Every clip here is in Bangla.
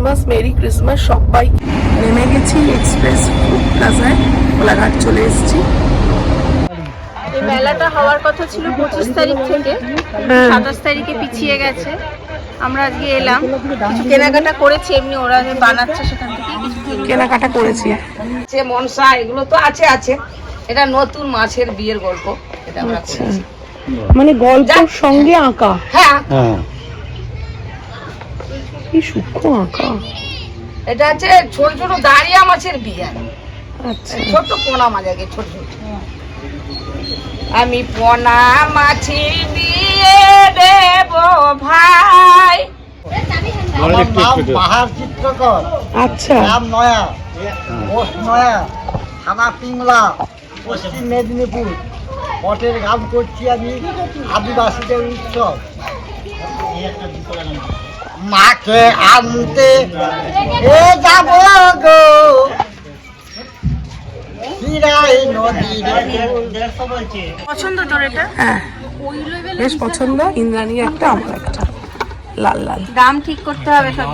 ক্রিসমাস মেরি ক্রিসমাস সবাই নেমে গেছি এক্সপ্রেস ফুড প্লাজায়। কোলাঘাট চলে এসেছি। এই মেলাটা হওয়ার কথা ছিল পঁচিশ তারিখ থেকে। সাতাশ তারিখে পিছিয়ে গেছে। আমরা আজকে এলাম। কিছু কেনাকাটা করেছি এমনি ওরা যে বানাচ্ছে সেখান থেকে কিছু কেনাকাটা করেছি। যে মনসা এগুলো তো আছে আছে। এটা নতুন মাছের বিয়ের গল্প। এটা আমরা করেছি। মানে গল্পের সঙ্গে আঁকা। হ্যাঁ। কি সূক্ষ্ম আঁকা? এটা হচ্ছে ছোট ছোট দাঁড়িয়া মাছের বিয়ে আচ্ছা। ছোট পোনা মাছ আগে ছোট ছোট। আমি পোনা মাছি বিয়ে দেব ভাই। আমার নাম পাহাড় চিত্রকর। আচ্ছা। নয়া। পোস্ট নয়া। থানা পিংলা পশ্চিম মেদিনীপুর। পটের গান করছি আমি। আদিবাসীদের উৎসব। মাকে আনতে এ যাব গো। পছন্দ তোর এটা? হ্যাঁ। বেশ পছন্দ। ইন্দ্রাণী একটা আমার একটা। লাল লাল। দাম ঠিক করতে হবে সব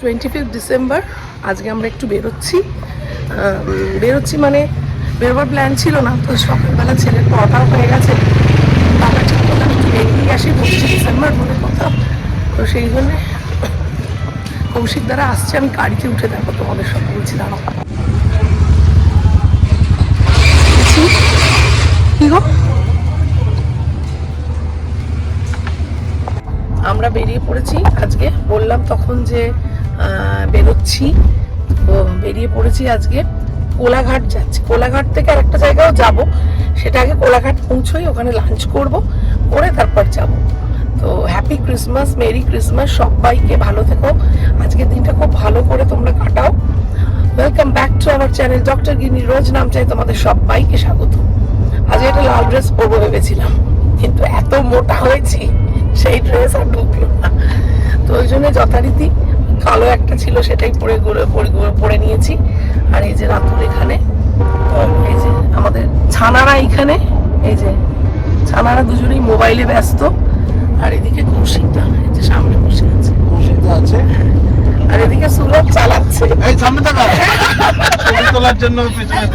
টোয়েন্টি ফিফথ ডিসেম্বর আজকে আমরা একটু বেরোচ্ছি। বেরোচ্ছি মানে বেরোবার প্ল্যান ছিল না তো সকালবেলা ছেলের পড়াটাও হয়ে গেছে। বাবা ঠিক করলাম একটু বেরিয়ে আসি পঁচিশে ডিসেম্বর বলে তো সেই জন্যে কৌশিক দ্বারা আসছে, আমি গাড়িতে উঠে দেখো তোমাদের সব বলছি দাঁড়াও। আমরা বেরিয়ে পড়েছি আজকে, বললাম তখন যে বেরোচ্ছি, তো বেরিয়ে পড়েছি আজকে কোলাঘাট যাচ্ছি। কোলাঘাট থেকে আরেকটা জায়গাও যাব, সেটা আগে কোলাঘাট পৌঁছোই, ওখানে লাঞ্চ করব, করে তারপর যাব। তো হ্যাপি ক্রিসমাস মেরি ক্রিসমাস সবাইকে ভালো থেকো। আজকের দিনটা খুব ভালো করে তোমরা কাটাও। Welcome back to our channel doctor গিনি রোজ নাম চাই তোমাদের সবাইকে স্বাগত। আজ একটা লাল ড্রেস পরবো ভেবেছিলাম, কিন্তু এত মোটা হয়েছি, সেই ড্রেস আর ঢুকলো না। তো ওই জন্য যথারীতি কালো একটা ছিল, সেটাই পরে পরে- নিয়েছি। আর এই যে রাতুল এখানে এই যে আমাদের ছানারা এখানে এই যে ছানারা দুজনেই মোবাইলে ব্যস্ত। আর এদিকে কৌশিকটা এই যে সামনে বসে আছে। আছে? আর এদিকে সুলভ চালাচ্ছে। এই সামনে থাকা তোলার জন্য পেছনে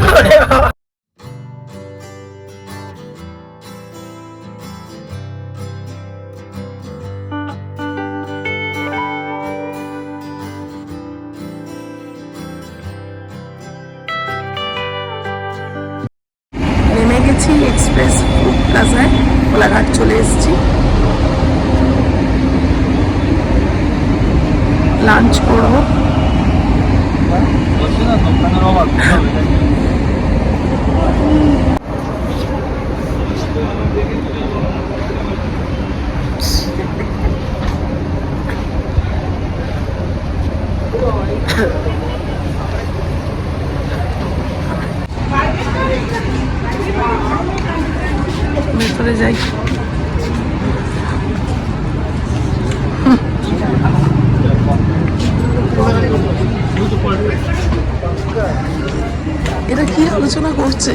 এটা কি আলোচনা করছে?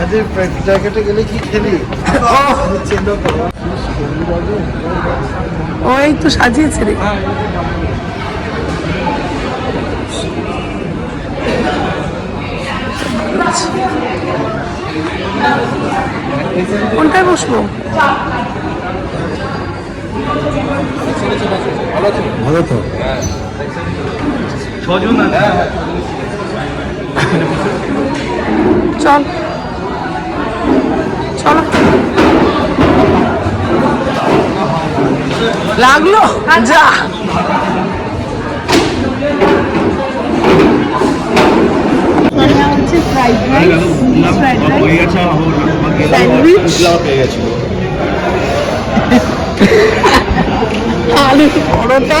আজকে জায়গাটা গেলে কি খেলি? করো ওই তো সাজিয়েছে রে। কোনটায় বসবো? ভালো তো। চল। চলো। লাগল? যা। হচ্ছে fried rice fried rice sandwich আলু। পরোটা?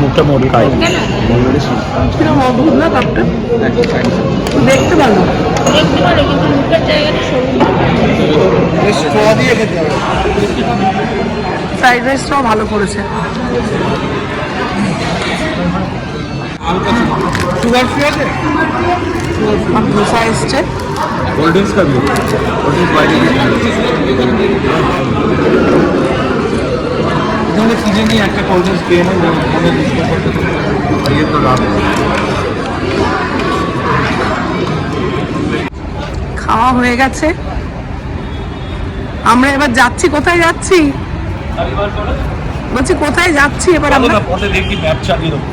মুখটা কীরকম অদ্ভুত না কাপটা দেখতে ভালো। দেখতে পারে কিন্তু মুখের জায়গাটা সরু ফ্রাইড রাইসটাও ভালো করেছে। সুগার ফ্রি আছে? ধোসা এসছে। কোল্ড ড্রিঙ্কস খাবি কোল্ড ড্রিঙ্কস একটা খেয়ে নেই মনে করতে ইয়ে তো রাত খাওয়া হয়ে গেছে। আমরা এবার যাচ্ছি কোথায় যাচ্ছি? বলছি কোথায় যাচ্ছি এবার আমরা? পথে দেখি ম্যাপ চালিয়ে দেবো।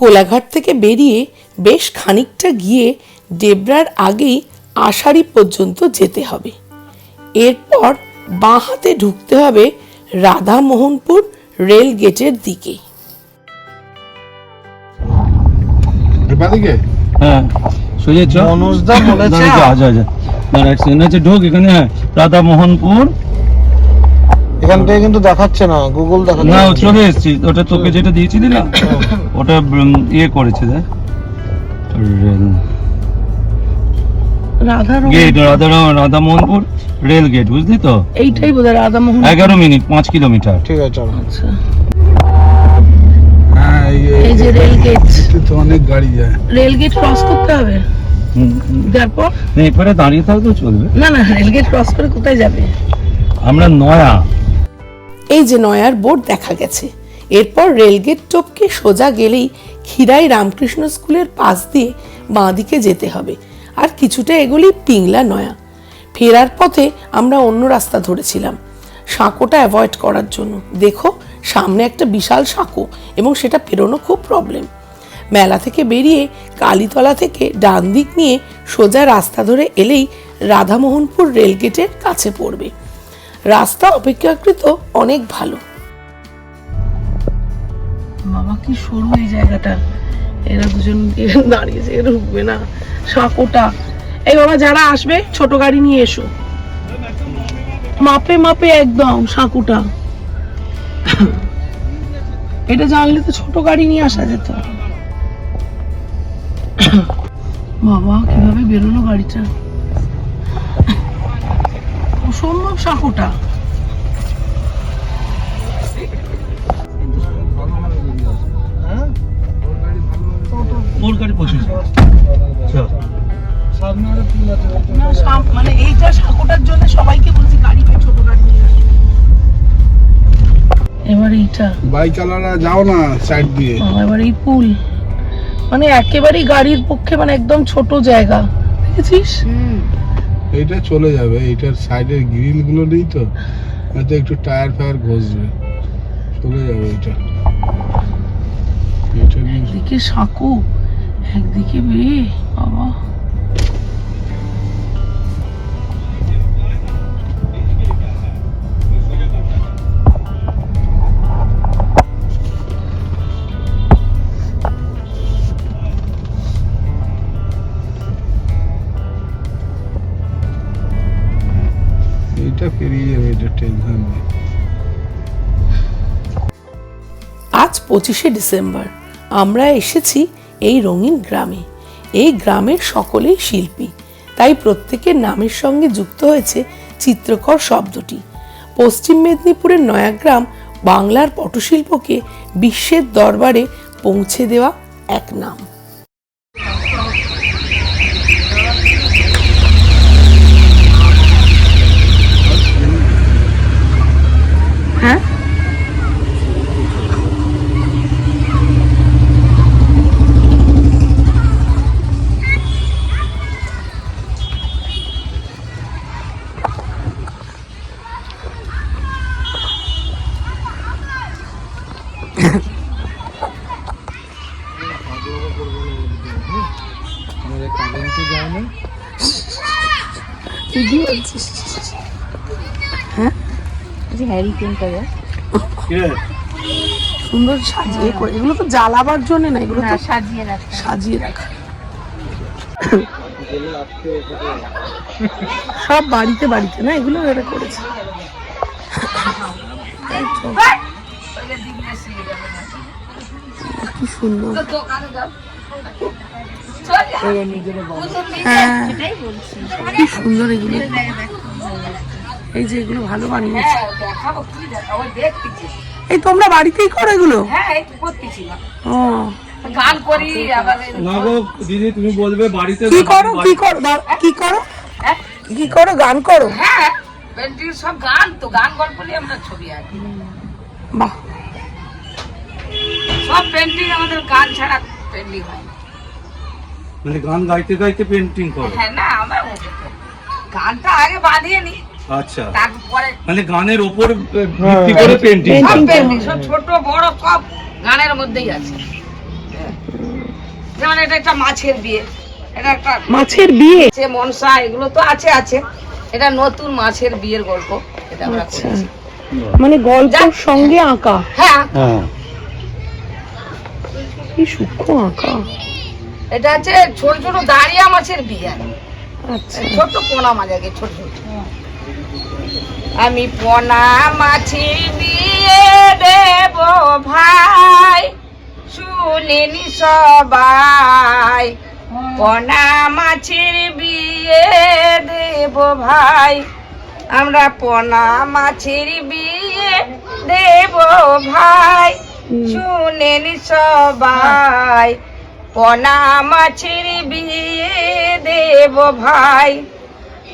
কোলাঘাট থেকে বেরিয়ে বেশ খানিকটা গিয়ে ডেবরার আগেই আষাঢ়ি পর্যন্ত যেতে হবে। এরপর বাঁ হাতে ঢুকতে হবে রাধামোহনপুর রেল গেটের দিকে। হ্যাঁ মনোজদা বলেছে। ঢোক এখানে হ্যাঁ রাধা মোহনপুর এখান থেকে কিন্তু দেখাচ্ছে না গুগল না চলে এসেছি ওটা তোকে যেটা দিয়েছিলি না ওটা ইয়ে করেছে রেল গেট রেল গেট বুঝলি তো? এইটাই বোধ হয় রাধামোহন এগারো মিনিট পাঁচ কিলোমিটার। ঠিক আছে চলো। আচ্ছা। হ্যাঁ এই যে রেল গেট তো অনেক গাড়ি যায়। রেল গেট ক্রস করতে হবে। তারপর? এরপরে দাঁড়িয়ে থাকলেও চলবে। না না রেল গেট ক্রস করে কোথায় যাবে? আমরা নয়া। এই যে নয়ার বোর্ড দেখা গেছে। এরপর রেলগেট টপকে সোজা গেলেই ক্ষীরাই রামকৃষ্ণ স্কুলের পাশ দিয়ে বাঁদিকে যেতে হবে। আর কিছুটা এগুলি পিংলা নয়া। ফেরার পথে আমরা অন্য রাস্তা ধরেছিলাম, সাঁকোটা অ্যাভয়েড করার জন্য। দেখো, সামনে একটা বিশাল সাঁকো এবং সেটা পেরোনো খুব প্রবলেম মেলা থেকে বেরিয়ে কালীতলা থেকে ডান দিক নিয়ে সোজা রাস্তা ধরে এলেই রাধামোহনপুর রেলগেটের কাছে পড়বে। রাস্তা অপেক্ষাকৃত অনেক ভালো। বাবা, কি সরু এই জায়গাটা। এরা দুজন দাঁড়িয়েছে ঢুকবে না, সাঁকোটা। এই বাবা, যারা আসবে, ছোট গাড়ি নিয়ে এসো। মাপে মাপে একদম সাঁকুটা। এটা জানলে তো ছোট গাড়ি নিয়ে আসা যেত। বাবা, কীভাবে বেরোলো গাড়িটা? অসম্ভব সাঁকুটা। ওর গাড়ি পঁচিশ না মানে এইটা সাঁকোটার জন্য সবাইকে বলছি গাড়ি ছোট গাড়ি নিয়ে এবার এইটা। বাইকালারা যাও না সাইড দিয়ে। এবার এই পুল। মানে একেবারেই গাড়ির পক্ষে মানে একদম ছোট জায়গা। দেখেছিস? এইটা চলে যাবে এইটার সাইডের গ্রিলগুলো নেই তো? হয়তো একটু টায়ার ফায়ার ঘষবে। চলে যাবে এটা নিয়ে একদিকে সাঁকো। একদিকে বে বাবা। এইটা পেরিয়ে যাবে এটা টেনশন নেই। আজ পঁচিশে ডিসেম্বর। আমরা এসেছি এই রঙিন গ্রামে। এই গ্রামের সকলেই শিল্পী। তাই প্রত্যেকের নামের সঙ্গে যুক্ত হয়েছে চিত্রকর শব্দটি। পশ্চিম মেদিনীপুরের নয়াগ্রাম বাংলার পটশিল্পকে বিশ্বের দরবারে পৌঁছে দেওয়া এক নাম হ্যাঁ তুই কি বলছিস হ্যারি পেনটা দেয় সুন্দর সাজিয়ে করে। এগুলো তো জ্বালাবার জন্য না এগুলো তো সাজিয়ে রাখতে সাজিয়ে রাখা। সব বাড়িতে বাড়িতে না? এগুলো এরা করেছে। কি সুন্দর। হ্যাঁ। কি সুন্দর এগুলো। এই যে এগুলো ভালো বানিয়েছে। হ্যাঁ, এই তোমরা বাড়িতেই করো এগুলো? হ্যাঁ এই তো করতেছি না। ও। গান করি না গো দিদি তুমি বলবে বাড়িতে কি করো? কি করো? কি করো? কি করো? গান করো? হ্যাঁ সব গান তো গান গল্প নিয়ে আমরা ছবি আঁকি। বাহ। সব পেন্টিং আমাদের গান ছাড়া পেন্টিং হয় মানে গান গাইতে গাইতে পেন্টিং করো? হ্যাঁ না আমরা গানটা আগে বাঁধিয়ে নি আচ্ছা। তারপরে মানে গানের ওপর আহ, ভিত্তি করে পেন্টিং সব পেন্টিং সব ছোট বড় সব গানের মধ্যেই আছে। যেমন এটা একটা মাছের বিয়ে। এটা একটা মাছের বিয়ে? সে মনসা এগুলো তো আছে আছে। এটা নতুন মাছের বিয়ের গল্প। এটা আমরা আচ্ছা। করেছি। মানে গল্পের সঙ্গে আঁকা? হ্যাঁ। হ্যাঁ। কি সূক্ষ্ম আঁকা? এটা হচ্ছে ছোট ছোট দাঁড়িয়া মাছের বিয়ে। আচ্ছা। ছোট পোনা মাছ আগে ছোট ছোট। আমি পোনা মাছি বিয়ে দেব ভাই, শুনিনি সবাই। পোনা মাছের বিয়ে দেব ভাই, আমরা পোনা মাছের বিয়ে দেব ভাই, শুনেনি সবাই। পোনা মাছের বিয়ে দেব ভাই।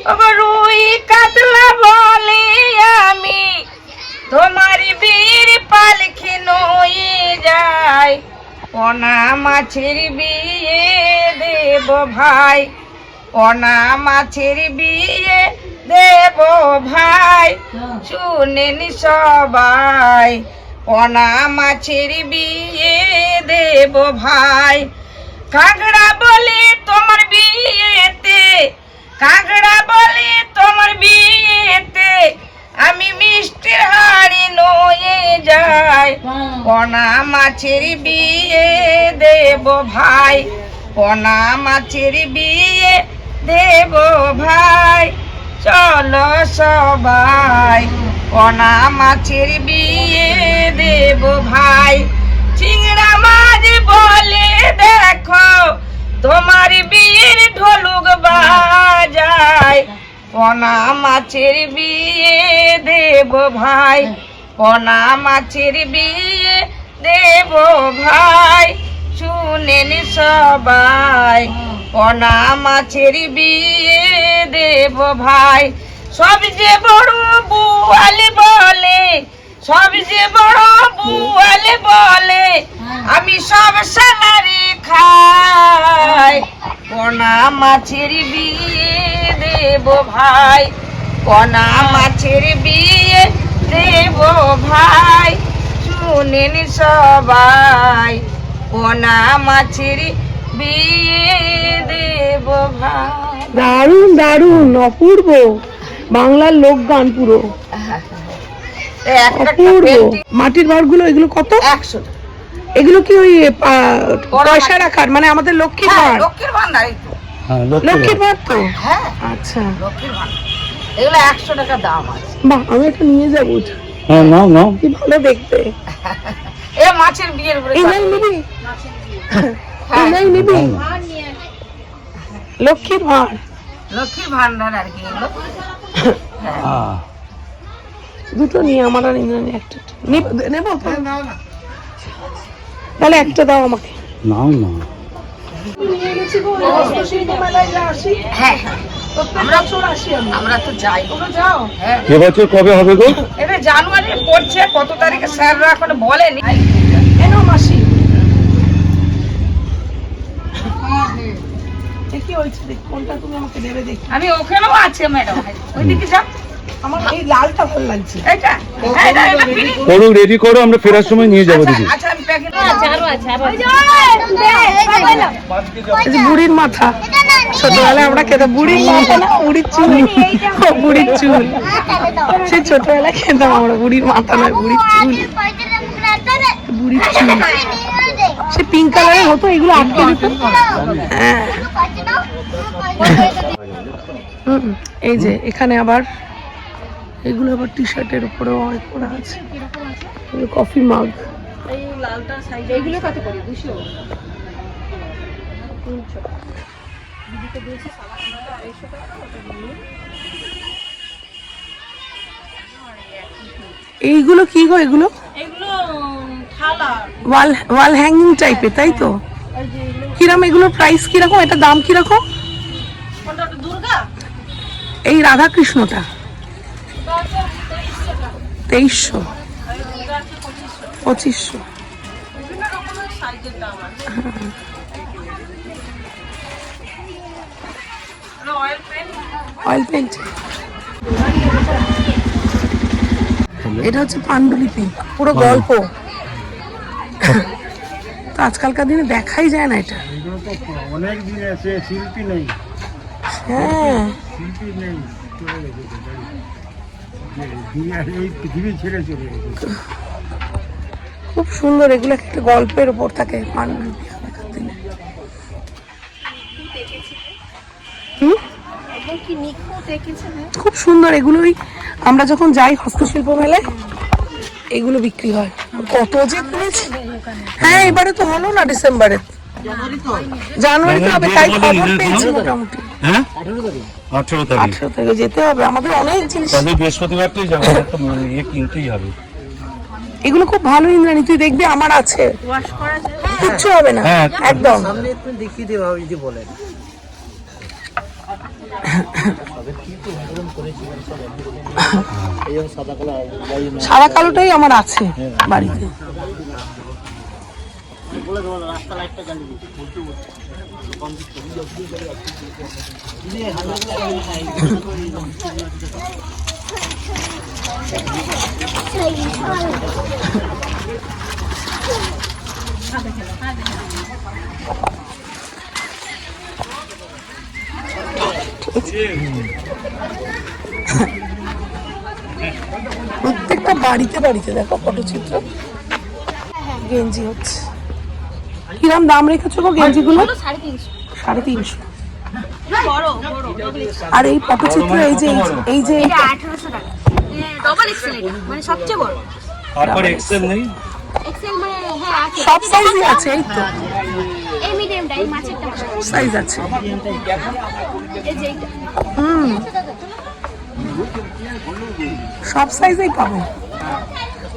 রুই কাতলা বলে আমি, তোমার বীর পালকি নয়ে যায় পোনা মাছের বিয়ে দেব ভাই পোনা মাছের বিয়ে দেব ভাই, শুনেন সবাই। পোনা মাছের বিয়ে দেব ভাই, কাঁকড়া বলে তোমার বিয়েতে কাঁকড়া বলে তোমার বিয়েতে আমি মিষ্টির হাড়ি নয়ে যাই। পোনা মাছের বিয়ে দেব ভাই, পোনা মাছের বিয়ে দেব ভাই। চলো সবাই, পোনা মাছের বিয়ে দেব ভাই। চিংড়া মাছ বলে দেখো তোমার বিয়ের ঢোলুক বাজায়, পোনা মাছের বিয়ে দেব ভাই, পোনা মাছের বিয়ে দেব ভাই, শুনেন সবাই, পোনা মাছের বিয়ে দেব ভাই সবচেয়ে বড় বুয়াল বলে সবচেয়ে বড় বুয়াল বলে, আমি সব সালারি খাই। পোনা মাছের বিয়ে দেব ভাই পোনা মাছের বিয়ে দেব ভাই, শুনেন সবাই পোনা মাছের বিয়ে দেব ভাই। দারুণ দারুণ, অপূর্ব। বাংলার পুরো। এই একটা একটা অপূর্ব। মাটির ভাড়গুলো এগুলো কত? একশো। টাকা। এগুলো কি ওই পয়সা রাখার? মানে আমাদের লক্ষ্মীর হ্যাঁ লক্ষ্মীর ভান্ডার হ্যাঁ লক্ষ্মীর ভাড়। তো? হ্যাঁ আচ্ছা। লক্ষ্মীর ভান্ডার এগুলো একশো টাকা দাম আছে। বাহ আমি এটা নিয়ে যাব হ্যাঁ নাও নাও। কি ভালো দেখতে। এ মাছের বিয়ের উপরে এই নাই নিবি। এই নাই নিবি। লক্ষ্মীর ভাড়। লক্ষ্মীর ভান্ডার আর কি এগুলো? হ্যাঁ দুটো নিয়ে আমার আর ইন্দ্রাণী একটা। নেব তাহলে একটা দাও আমাকে। নাও না হ্যাঁ আমরা আমরা তো যাই। যাও হ্যাঁ এবছর কবে হবে গো? এটা জানুয়ারি পড়ছে কত তারিখে স্যাররা এখন বলেনি। এনো মাসি। দেখি ওইটা কোনটা তুমি আমাকে দেবে দেখি। আমি ওখানেও আছে ম্যাডাম ওইদিকে যাও। আমার এই লালটা ভালো লাগছে হ্যাঁ, এটা এটা করো রেডি করো আমরা ফেরার সময় নিয়ে যাব দিদি আচ্ছা বুড়ির মাথা ছোটবেলায় আমরা খেতাম বুড়ির মাথা না বুড়ির চুল বুড়ির চুল সেই ছোটবেলায় খেতাম আমরা বুড়ির মাথা নয় বুড়ির চুল বুড়ির চুল সে পিঙ্ক কালারের হতো এগুলো আটকে দিত হ্যাঁ হুম, এই যে এখানে আবার এগুলো আবার টি শার্টের উপরেও অনেক করা আছে। কফি মাগ এইগুলো কত করে? দুশো? তিনশো। দিদিকে দিয়েছি আড়াইশো টাকা ওটা নিয়ে এইগুলো কি গো এগুলো? এগুলো থালা। ওয়াল ওয়াল হ্যাঙ্গিং টাইপের তাই তো? কিরম এগুলোর প্রাইস কীরকম? এটা দাম কীরকম? দুর্গা? এই রাধা কৃষ্ণটা তেইশশো। পঁচিশশো। অয়েল পেন্ট এটা হচ্ছে পাণ্ডুলিপি পুরো গল্প। তো আজকালকার দিনে দেখাই যায় না এটা। অনেক দিন আছে শিল্পী নেই। হ্যাঁ। শিল্পী নেই চলে গেছে তো বাড়ি। যে দুনিয়ার খুব সুন্দর, এগুলো একটা গল্পের উপর থাকে খুব সুন্দর, এগুলোই আমরা যখন যাই হস্তশিল্প মেলায়, এগুলো বিক্রি হয়। কত যে হ্যাঁ এবারে তো হলো না ডিসেম্বরে। জানুয়ারিতে হবে তাই খবর পেয়েছি। মোটামুটি। হ্যাঁ? আঠেরো তারিখ। আঠেরো থেকে যেতে হবে আমাদের অনেক জিনিস। তাহলে বৃহস্পতিবারটাই যাব একটা ইয়ে কিনতেই হবে। এগুলো খুব ভালো ইন্দ্রাণী তুই দেখবি আমার আছে। ওয়াশ করা যায়। কিচ্ছু হবে না হ্যাঁ। একদম। সামনে দেখিয়ে দেওয়া যদি বলেন। সাদা কালোটাই আমার আছে বাড়িতে। প্রত্যেকটা বাড়িতে বাড়িতে দেখো ফটো পটচিত্র। গেঞ্জি হচ্ছে। কিরম দাম রেখেছো গো গেঞ্জিগুলো? সাড়ে তিনশো। আর এই পটচিত্র এই যে এই যে- মানে সবচেয়ে বড়। তারপরে এক্সেল নেই? এক্সেল মানে হ্যাঁ আছে। সব সাইজই আছে এই তো। সাইজ আছে। হুম। সব সাইজেই পাবো।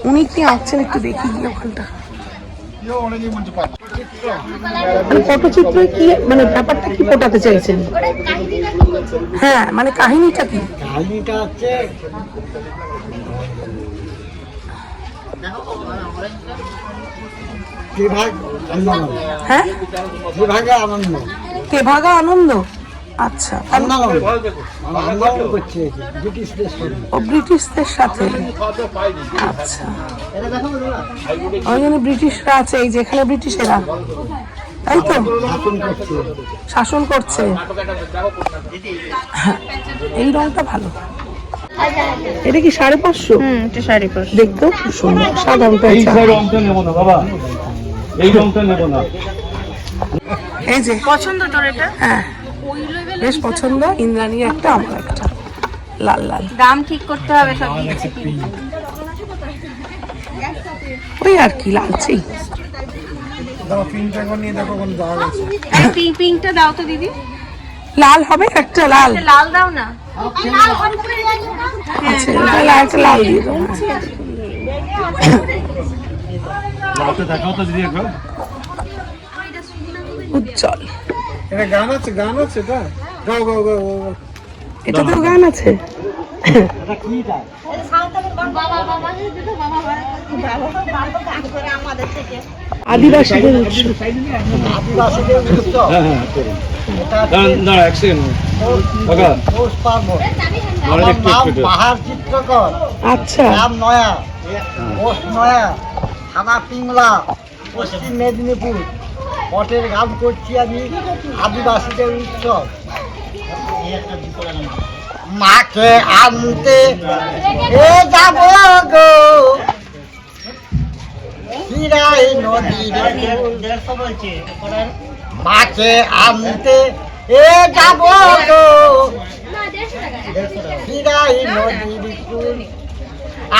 উনি কি আঁকছেন একটু দেখি গিয়ে ওখানটা। মানে পটচিত্রে কি মানে ব্যাপারটা কি ফোটাতে চাইছেন? হ্যাঁ মানে কাহিনীটা কি? কাহিনীটা হচ্ছে হ্যাঁ? বিভাগে আনন্দ? তেভাগা আনন্দ? আচ্ছা। ও ব্রিটিশদের সাথে। আচ্ছা। ওই জন্য ব্রিটিশরা আছে এই যে এখানে ব্রিটিশেরা। তাই তো? শাসন করছে। এই রংটা ভালো। এটা কি সাড়ে পাঁচশো? হুম এটা শাড়ি পর দেখতেও খুব সুন্দর। সাধারণত এই রংটা নেব না বাবা। এই রংটা নেব না। এই যে। পছন্দ তোর এটা? হ্যাঁ। বেশ পছন্দ ইন্দ্রাণী একটা আমার একটা। লাল লাল। দাম ঠিক করতে হবে সব ওই আর কি লালচেই পিঙ্কটা দাও তো দিদি। লাল হবে একটা লাল। লাল দাও না। আচ্ছা লাল দিয়ে উজ্জ্বল। এটা গান আছে গান আছে এটা এটা তো গান আছে। আদিবাসীদের উৎসব। আচ্ছা। নাম নয়া। নয়া। থানা পিংলা। পশ্চিম মেদিনীপুর। পটের গান করছি আমি আদিবাসীদের উৎসব। মাকে আনতে এ যাব গো। হিরাই নদীর মাকে আনতে এ যাব গো। হিরাই নদীর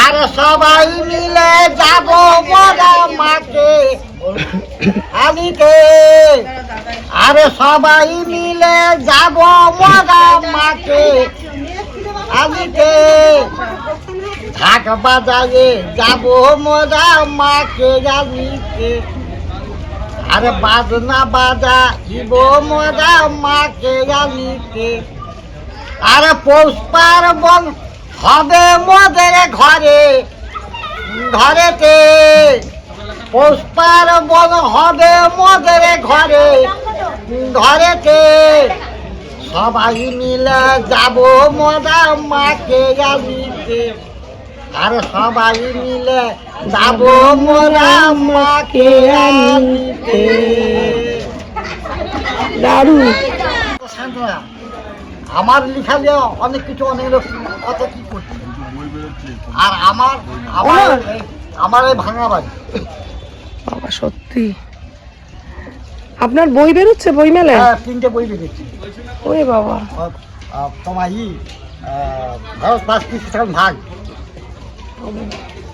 আর সবাই মিলে যাব মরা মাকে। আনিতে আর সবাই মিলে যাব মরা মাকে আনিতে ঢাক বাজায়ে যাব মরা মাকে আনিতে আরে বাজনা বাজা, দিব মজা মাকে আনিতে আরে পৌষ পার্বণ হবে মোদের ঘরে, ঘরেতে। পৌষ পার্বণ হবে মোদের ঘরে। ঘরেতে সবাই মিলে যাব মোরা মাকে আনিতে আর সবাই মিলে যাব মোরা মাকে আনিতে সান্ত্বনা আমার লিখালে অনেক কিছু অনেক লোক কত কি করছে? আর আমার আমার আমার এই ভাঙা বাড়ি। বাবা সত্যি। আপনার বই বেরোচ্ছে বই মেলায়? হ্যাঁ, তিনটে বই বেরিয়েছি ওরে বাবা। তোমার ই ভারত পাকিস্তান ভাগ।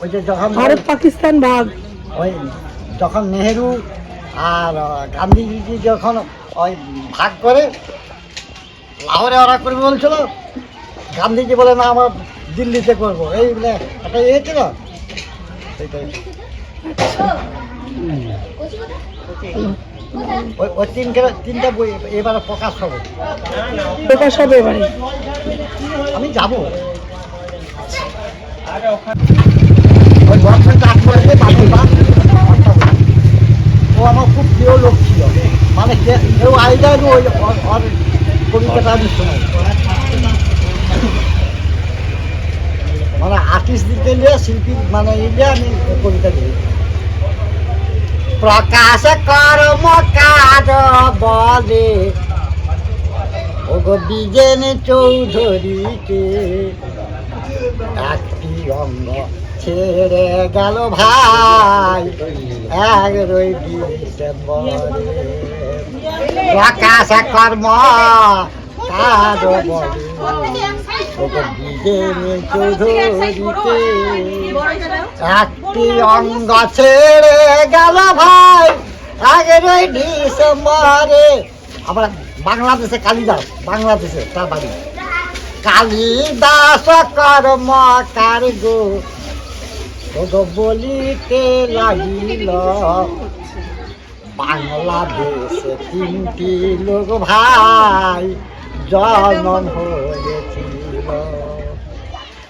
ওই যে যখন ভারত পাকিস্তান ভাগ। ওই যখন নেহেরু আর গান্ধীজি যখন ওই ভাগ করে লাহোরে ওরা করবে বলছিল গান্ধীজি বলে না আমার দিল্লিতে করব। এই বলে একটা ইয়ে ছিল। সেটাই বই এবারে প্রকাশ প্রকাশ হবে এবারে আমি যাব আমার খুব প্রিয় লোক মানে কেউ আইডাই ওই মানে নিয়ে শিল্পী মানে ইয়ে আমি কবিতা দিই প্রকাশ কর্ম কাজ বলে। ওগো বিজেন চৌধুরীকে একটি অঙ্গ ছেড়ে গেল ভাই। এক রই প্রকাশ কর্ম কাজ বলে। একটি অঙ্গ ছেড়ে গেল ভাই। আগের ওই ডিসেম্বরে। আবার বাংলাদেশে কালিদাস বাংলাদেশে তার বাড়ি। কালিদাস কর্ম কারগো। ওগো বলিতে লাগিল। বাংলাদেশে তিনটি লোক ভাই। জনম হয়েছিল।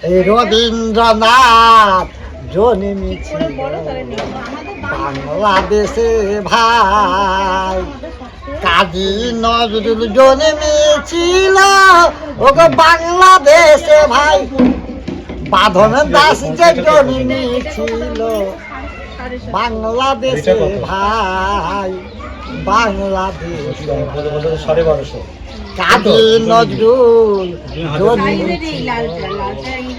এই রবীন্দ্রনাথ জন্মেছিল বাংলাদেশে ভাই। কাজী নজরুল জন্মেছিল ওগো বাংলাদেশে ভাই। বাঁধন দাস যে জন্মেছিল বাংলাদেশে ভাই। বাংলাদেশে কাজী নজরুল জন্মেছিল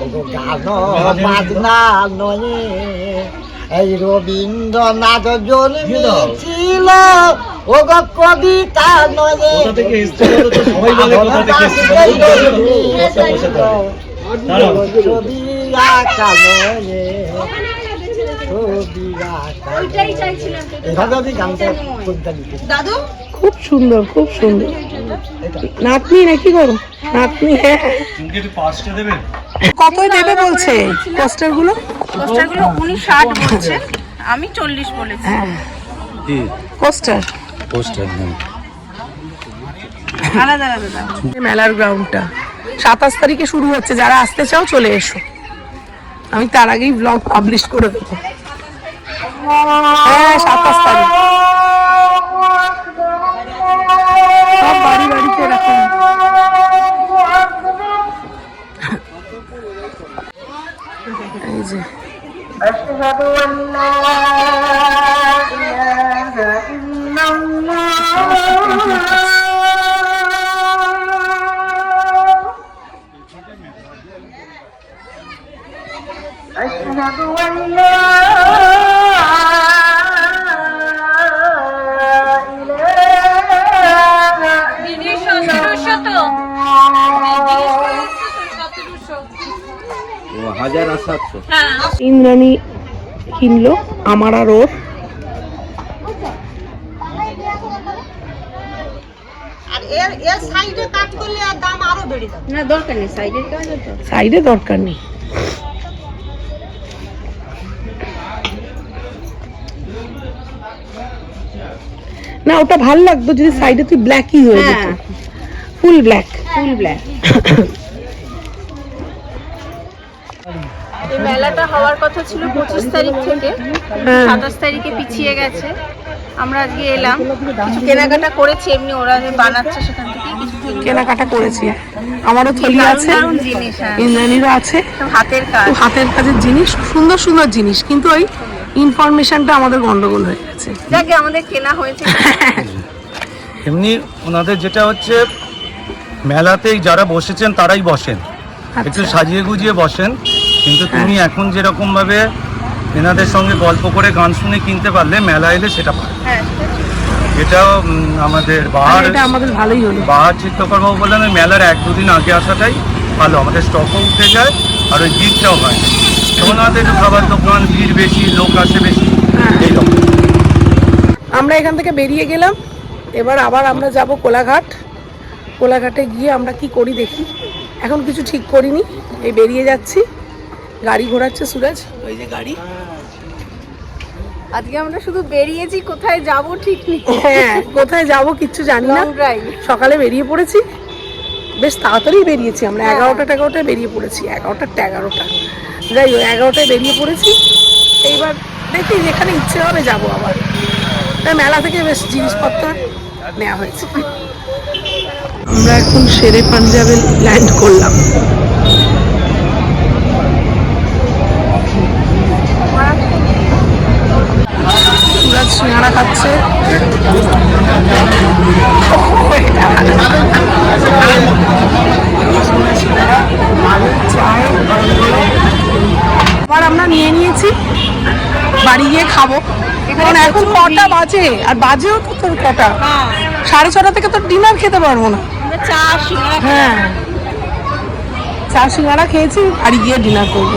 ওগো গান বাজনা নয়ে এই রবীন্দ্রনাথ জন্মেছিল ওগো কবিতা নয়ে ছবি আঁকা নয়ে। ছবি আঁকা এভাবে আমি গানটা কবিতা লিখেছি খুব সুন্দর খুব সুন্দর। নাতনি নাকি গো? নাতনি হ্যাঁ। কতই দেবে বলছে পোস্টারগুলো পোস্টারগুলো উনি ষাট বলছেন আমি চল্লিশ বলেছি। হ্যাঁ। পোস্টার। আলাদা আলাদা দাম। মেলার গ্রাউন্ডটা। সাতাশ তারিখে শুরু হচ্ছে যারা আসতে চাও চলে এসো। আমি তার আগেই ব্লগ পাবলিশ করে দেবো। হ্যাঁ সাতাশ তারিখ। বাড়িতে এরকম এই যে। হাজার আর সাতশো ইন্দ্রাণী কিনলো আমার আর ওর। না দরকার নেই সাইডের কাজ তো সাইডে দরকার নেই। না ওটা ভালো লাগতো যদি সাইডে তুই ব্ল্যাকই হয়ে যেত। হ্যাঁ ফুল ব্ল্যাক ফুল ব্ল্যাক এই মেলাটা হওয়ার কথা ছিল পঁচিশ তারিখ থেকে। হ্যাঁ। সাতাশ তারিখে পিছিয়ে গেছে। আমরা আজকে এলাম। কিছু কেনাকাটা করেছি এমনি ওরা যে বানাচ্ছে সেখান থেকে কিছু কেনাকাটা করেছি। আমারও থলি আছে। হ্যাঁ। ইন্দ্রাণীরও আছে। হাতের কাজ। হাতের কাজের জিনিস সুন্দর সুন্দর জিনিস। কিন্তু ওই ইনফরমেশনটা আমাদের গন্ডগোল হয়ে গেছে। যাকে আমাদের কেনা হয়েছে। এমনি ওনাদের যেটা হচ্ছে মেলাতে যারা বসেছেন তারাই বসেন। একটু আচ্ছা। সাজিয়ে গুজিয়ে বসেন। কিন্তু তুমি এখন যেরকম ভাবে এনাদের সঙ্গে গল্প করে গান শুনে কিনতে পারলে মেলা এলে সেটা পারে হ্যাঁ এটা আমাদের বাহার আমাদের ভালোই হলো। বাহার চিত্রকর বাবু বললেন ওই মেলার এক দুদিন আগে আসাটাই ভালো আমাদের স্টকও উঠে যায় আর ওই ভিড়টাও হয়। তখন আমাদের একটু খাবার দোকান ভিড় বেশি লোক আসে বেশি হ্যাঁ। এইরকম আমরা এখান থেকে বেরিয়ে গেলাম এবার আবার আমরা যাব কোলাঘাট। কোলাঘাটে গিয়ে আমরা কি করি দেখি। এখন কিছু ঠিক করিনি এই বেরিয়ে যাচ্ছি। গাড়ি ঘোরাচ্ছে সুরাজ। ওই যে গাড়ি। আজকে আমরা শুধু বেরিয়েছি কোথায় যাব ঠিক নেই। হ্যাঁ কোথায় যাব কিচ্ছু জানি না। সকালে বেরিয়ে পড়েছি। বেশ তাড়াতাড়ি বেরিয়েছি আমরা। এগারোটা এগারোটায় বেরিয়ে পড়েছি। এগারোটা এগারোটা। যাই হোক এগারোটায় বেরিয়ে পড়েছি। এইবার দেখি যেখানে ইচ্ছে হবে যাব আবার। তাই মেলা থেকে বেশ জিনিসপত্র নেওয়া হয়েছে। আমরা এখন শেরে পাঞ্জাবে ল্যান্ড করলাম। সুরাজ সিঙ্গারা খাচ্ছে। এবার আমরা নিয়ে নিয়েছি। বাড়ি গিয়ে খাব। কারণ এখন কটা বাজে? আর বাজেও তো তোর কটা? সাড়ে ছটা থেকে তো ডিনার খেতে পারব না। চা হ্যাঁ। চা সিঙ্গারা খেয়েছি বাড়ি গিয়ে ডিনার করব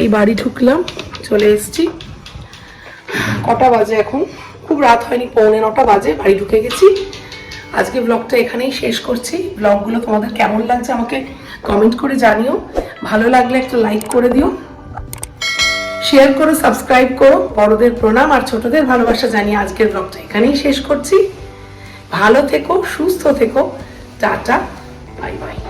এই বাড়ি ঢুকলাম, চলে এসেছি। কটা বাজে এখন? খুব রাত হয়নি, পৌনে নটা বাজে, বাড়ি ঢুকে গেছি। আজকে ব্লগটা এখানেই শেষ করছি। ব্লগগুলো তোমাদের কেমন লাগছে আমাকে কমেন্ট করে জানিও। ভালো লাগলে একটা লাইক করে দিও। শেয়ার করো সাবস্ক্রাইব করো। বড়দের প্রণাম আর ছোটদের ভালোবাসা জানিয়ে আজকের ব্লগটা এখানেই শেষ করছি। ভালো থেকো, সুস্থ থেকো। Tata bye bye